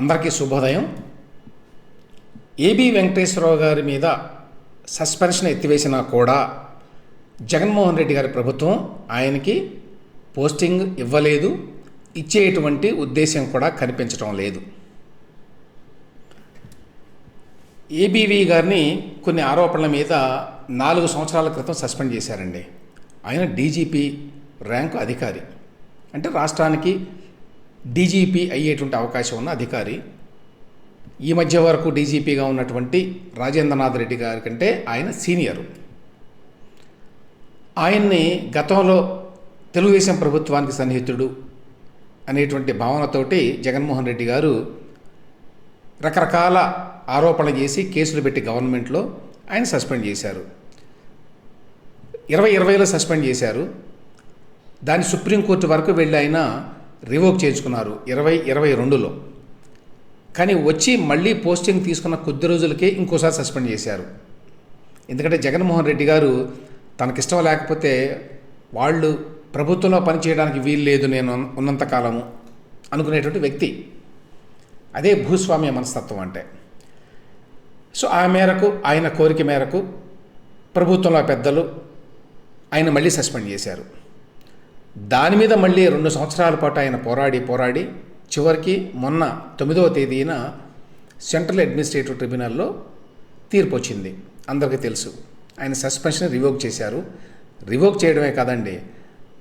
అందరికీ శుభోదయం. ఏబి వెంకటేశ్వరరావు గారి మీద సస్పెన్షన్ ఎత్తివేసినా కూడా జగన్మోహన్ రెడ్డి గారి ప్రభుత్వం ఆయనకి పోస్టింగ్ ఇవ్వలేదు ఇచ్చేటువంటి ఉద్దేశం కూడా కనిపించడం లేదు. ఏబీవీ గారిని కొన్ని ఆరోపణల మీద నాలుగు సంవత్సరాల క్రితం సస్పెండ్ చేశారండి. ఆయన డీజీపీ ర్యాంకు అధికారి. అంటే రాష్ట్రానికి డీజీపీ అయ్యేటువంటి అవకాశం ఉన్న అధికారి. ఈ మధ్య వరకు డీజీపీగా ఉన్నటువంటి రాజేంద్రనాథ్ రెడ్డి గారి కంటే ఆయన సీనియరు. ఆయన్ని గతంలో తెలుగుదేశం ప్రభుత్వానికి సన్నిహితుడు అనేటువంటి భావనతోటి జగన్మోహన్ రెడ్డి గారు రకరకాల ఆరోపణలు చేసి కేసులు పెట్టి గవర్నమెంట్లో ఆయన సస్పెండ్ చేశారు. ఇరవై ఇరవైలో సస్పెండ్ చేశారు. దాన్ని సుప్రీంకోర్టు వరకు వెళ్ళి ఆయన రివోక్ చేయించుకున్నారు ఇరవై ఇరవై రెండులో. కానీ వచ్చి మళ్ళీ పోస్టింగ్ తీసుకున్న కొద్ది రోజులకే ఇంకోసారి సస్పెండ్ చేశారు. ఎందుకంటే జగన్మోహన్ రెడ్డి గారు తనకిష్టం లేకపోతే వాళ్ళు ప్రభుత్వంలో పనిచేయడానికి వీలు లేదు నేను ఉన్నంతకాలము అనుకునేటువంటి వ్యక్తి. అదే భూస్వామ్య మనస్తత్వం అంటే. సో ఆ మేరకు ఆయన కోరిక మేరకు ప్రభుత్వంలో పెద్దలు ఆయన మళ్ళీ సస్పెండ్ చేశారు. దాని మీద మళ్ళీ రెండు సంవత్సరాల పాటు ఆయన పోరాడి పోరాడి చివరికి మొన్న తొమ్మిదవ తేదీన సెంట్రల్ అడ్మినిస్ట్రేటివ్ ట్రిబ్యునల్లో తీర్పు వచ్చింది. అందరికీ తెలుసు. ఆయన సస్పెన్షన్ రివోక్ చేశారు. రివోక్ చేయడమే కాదండి.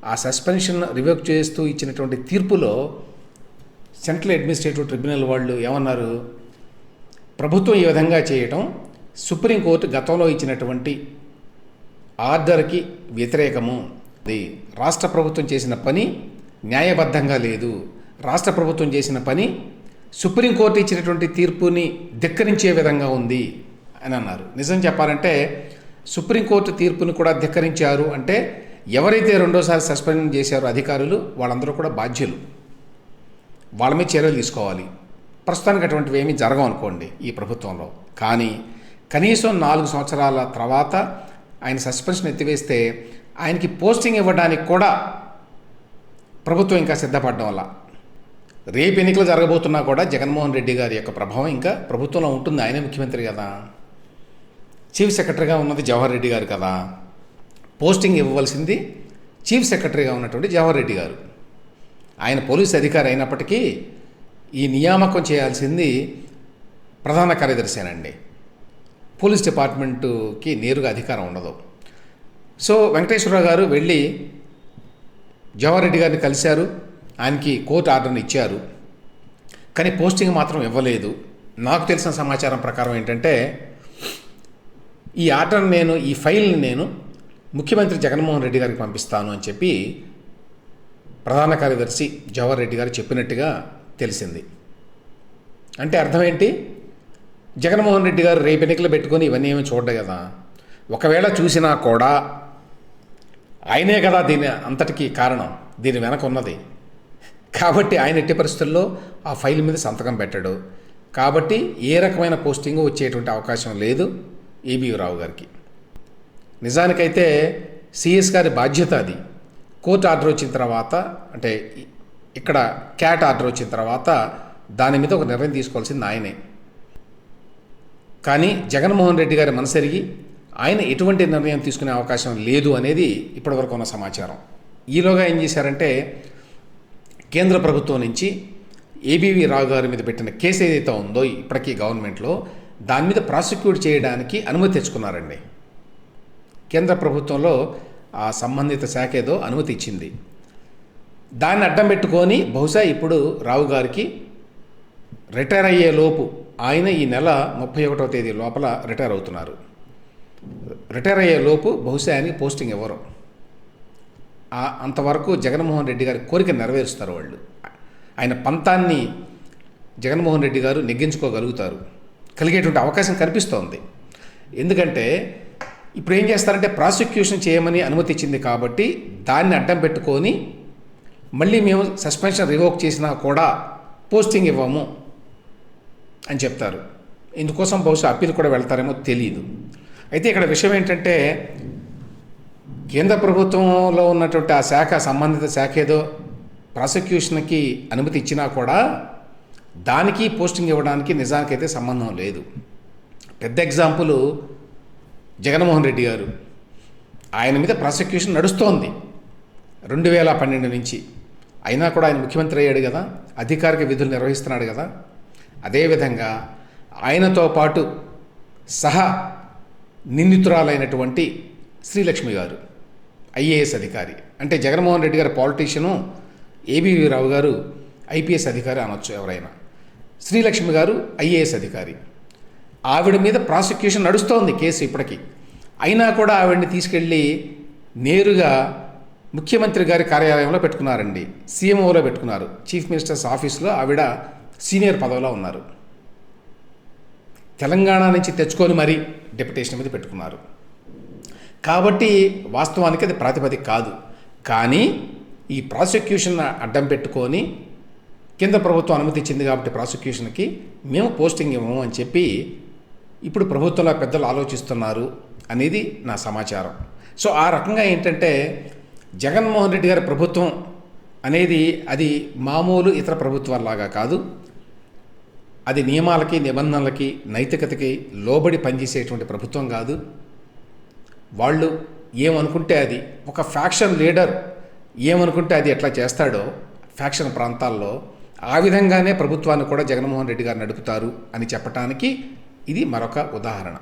ఆ సస్పెన్షన్ రివోక్ చేస్తూ ఇచ్చినటువంటి తీర్పులో సెంట్రల్ అడ్మినిస్ట్రేటివ్ ట్రిబ్యునల్ వాళ్ళు ఏమన్నారు? ప్రభుత్వం ఈ విధంగా చేయటం సుప్రీంకోర్టు గతంలో ఇచ్చినటువంటి ఆర్డర్కి వ్యతిరేకము. రాష్ట్ర ప్రభుత్వం చేసిన పని న్యాయబద్ధంగా లేదు. రాష్ట్ర ప్రభుత్వం చేసిన పని సుప్రీంకోర్టు ఇచ్చినటువంటి తీర్పుని ధిక్కరించే విధంగా ఉంది అని అన్నారు. నిజం చెప్పాలంటే సుప్రీంకోర్టు తీర్పుని కూడా ధిక్కరించారు అంటే ఎవరైతే రెండోసారి సస్పెండ్ చేశారో అధికారులు వాళ్ళందరూ కూడా బాధ్యులు. వాళ్ళ మీద చర్యలు తీసుకోవాలి. ప్రస్తుతానికి అటువంటివి ఏమీ జరగవు అనుకోండి ఈ ప్రభుత్వంలో. కానీ కనీసం నాలుగు సంవత్సరాల తర్వాత ఆయన సస్పెన్షన్ ఎత్తివేస్తే ఆయనకి పోస్టింగ్ ఇవ్వడానికి కూడా ప్రభుత్వం ఇంకా సిద్ధపడడం వల్ల. రేపు ఎన్నికలు జరగబోతున్నా కూడా జగన్మోహన్ రెడ్డి గారి యొక్క ప్రభావం ఇంకా ప్రభుత్వంలో ఉంటుంది. ఆయనే ముఖ్యమంత్రి కదా. చీఫ్ సెక్రటరీగా ఉన్నది జవహర్ రెడ్డి గారు కదా. పోస్టింగ్ ఇవ్వవలసింది చీఫ్ సెక్రటరీగా ఉన్నటువంటి జవహర్ రెడ్డి గారు. ఆయన పోలీస్ అధికారి అయినప్పటికీ ఈ నియామకం చేయాల్సింది ప్రధాన కార్యదర్శినండి పోలీస్ డిపార్ట్మెంటుకి నేరుగా అధికారం ఉండదు. సో వెంకటేశ్వరరావు గారు వెళ్ళి జవహర్ రెడ్డి గారిని కలిశారు. ఆయనకి కోర్టు ఆర్డర్ని ఇచ్చారు. కానీ పోస్టింగ్ మాత్రం ఇవ్వలేదు. నాకు తెలిసిన సమాచారం ప్రకారం ఏంటంటే ఈ ఆర్డర్ నేను ఈ ఫైల్ని నేను ముఖ్యమంత్రి జగన్మోహన్ రెడ్డి గారికి పంపిస్తాను అని చెప్పి ప్రధాన కార్యదర్శి జవహర్ రెడ్డి గారు చెప్పినట్టుగా తెలిసింది. అంటే అర్థం ఏంటి? జగన్మోహన్ రెడ్డి గారు రేపు ఎన్నికలు పెట్టుకొని ఇవన్నీ ఏమి చూడడు కదా. ఒకవేళ చూసినా కూడా ఆయనే కదా దీని అంతటికీ కారణం. దీని వెనక ఉన్నది. కాబట్టి ఆయన ఎట్టి పరిస్థితుల్లో ఆ ఫైల్ మీద సంతకం పెట్టాడు. కాబట్టి ఏ రకమైన పోస్టింగ్ వచ్చేటువంటి అవకాశం లేదు ఏబీ రావు గారికి. నిజానికైతే సిఎస్ గారి బాధ్యత అది. కోర్టు ఆర్డర్ వచ్చిన తర్వాత అంటే ఇక్కడ క్యాట్ ఆర్డర్ వచ్చిన తర్వాత దాని మీద ఒక నిర్ణయం తీసుకోవాల్సింది ఆయనే. కానీ జగన్మోహన్ రెడ్డి గారి మనసెరిగి ఆయన ఎటువంటి నిర్ణయం తీసుకునే అవకాశం లేదు అనేది ఇప్పటివరకు ఉన్న సమాచారం. ఈలోగా ఏం చేశారంటే కేంద్ర ప్రభుత్వం నుంచి ఏబీవీ రావు గారి మీద పెట్టిన కేసు ఏదైతే ఉందో ఇప్పటికీ గవర్నమెంట్లో దాని మీద ప్రాసిక్యూట్ చేయడానికి అనుమతి తెచ్చుకున్నారండి. కేంద్ర ప్రభుత్వంలో ఆ సంబంధిత శాఖ ఏదో అనుమతి ఇచ్చింది. దాన్ని అడ్డం పెట్టుకొని బహుశా ఇప్పుడు రావు గారికి రిటైర్ అయ్యే లోపు ఆయన ఈ నెల ముప్పై ఒకటో తేదీ లోపల రిటైర్ అవుతున్నారు. రిటైర్ అయ్యే లోపు బహుశా ఆయనకి పోస్టింగ్ ఇవ్వరు అంతవరకు జగన్మోహన్ రెడ్డి గారి కోరిక నెరవేరుస్తారు వాళ్ళు. ఆయన పంతాన్ని జగన్మోహన్ రెడ్డి గారు నెగ్గించుకోగలుగుతారు. కలిగేటువంటి అవకాశం కనిపిస్తోంది. ఎందుకంటే ఇప్పుడు ఏం చేస్తారంటే ప్రాసిక్యూషన్ చేయమని అనుమతి ఇచ్చింది కాబట్టి దాన్ని అడ్డం పెట్టుకొని మళ్ళీ మేము సస్పెన్షన్ రివోక్ చేసినా కూడా పోస్టింగ్ ఇవ్వము అని చెప్తారు. ఇందుకోసం బహుశా అప్పీల్ కూడా వెళ్తారేమో తెలియదు అయితే ఇక్కడ విషయం ఏంటంటే కేంద్ర ప్రభుత్వంలో ఉన్నటువంటి ఆ శాఖ సంబంధిత శాఖ ఏదో ప్రాసిక్యూషన్కి అనుమతి ఇచ్చినా కూడా దానికి పోస్టింగ్ ఇవ్వడానికి నిజానికైతే సంబంధం లేదు. పెద్ద ఎగ్జాంపుల్ జగన్మోహన్ రెడ్డి గారు. ఆయన మీద ప్రాసిక్యూషన్ నడుస్తోంది. రెండు వేల పన్నెండు నుంచి. అయినా కూడా ఆయన ముఖ్యమంత్రి అయ్యాడు కదా అధికారిక విధులు నిర్వహిస్తున్నాడు కదా. అదేవిధంగా ఆయనతో పాటు సహా నిందితురాలైనటువంటి శ్రీలక్ష్మి గారు ఐఏఎస్ అధికారి. అంటే జగన్మోహన్ రెడ్డి గారు పాలిటీషియను ఏబీవీ రావు గారు ఐపీఎస్ అధికారి అనొచ్చు ఎవరైనా. శ్రీలక్ష్మి గారు ఐఏఎస్ అధికారి. ఆవిడ మీద ప్రాసిక్యూషన్ నడుస్తోంది కేసు ఇప్పటికీ. అయినా కూడా ఆవిడని తీసుకెళ్ళి నేరుగా ముఖ్యమంత్రి గారి కార్యాలయంలో పెట్టుకున్నారండి. సీఎంఓలో పెట్టుకున్నారు. చీఫ్ మినిస్టర్స్ ఆఫీస్లో ఆవిడ సీనియర్ పదవిలో ఉన్నారు. తెలంగాణ నుంచి తెచ్చుకొని మరీ డెప్యుటేషన్ మీద పెట్టుకున్నారు. కాబట్టి వాస్తవానికి అది ప్రాతిపదిక కాదు. కానీ ఈ ప్రాసిక్యూషన్ అడ్డం పెట్టుకొని కేంద్ర ప్రభుత్వం అనుమతి ఇచ్చింది కాబట్టి ప్రాసిక్యూషన్కి మేము పోస్టింగ్ ఇవ్వము అని చెప్పి ఇప్పుడు ప్రభుత్వంలో పెద్దలు ఆలోచిస్తున్నారు అనేది నా సమాచారం. సో ఆ రకంగా ఏంటంటే జగన్మోహన్ రెడ్డి గారి ప్రభుత్వం అనేది అది మామూలు ఇతర ప్రభుత్వాలలాగా కాదు. అది నియమాలకి నిబంధనలకి నైతికతకి లోబడి పనిచేసేటువంటి ప్రభుత్వం కాదు. వాళ్ళు ఏమనుకుంటే అది ఒక ఫ్యాక్షన్ లీడర్ ఏమనుకుంటే అది ఎట్లా చేస్తాడో ఫ్యాక్షన్ ప్రాంతాల్లో ఆ విధంగానే ప్రభుత్వాన్ని కూడా జగన్మోహన్ రెడ్డి గారు నడుపుతారు అని చెప్పటానికి ఇది మరొక ఉదాహరణ.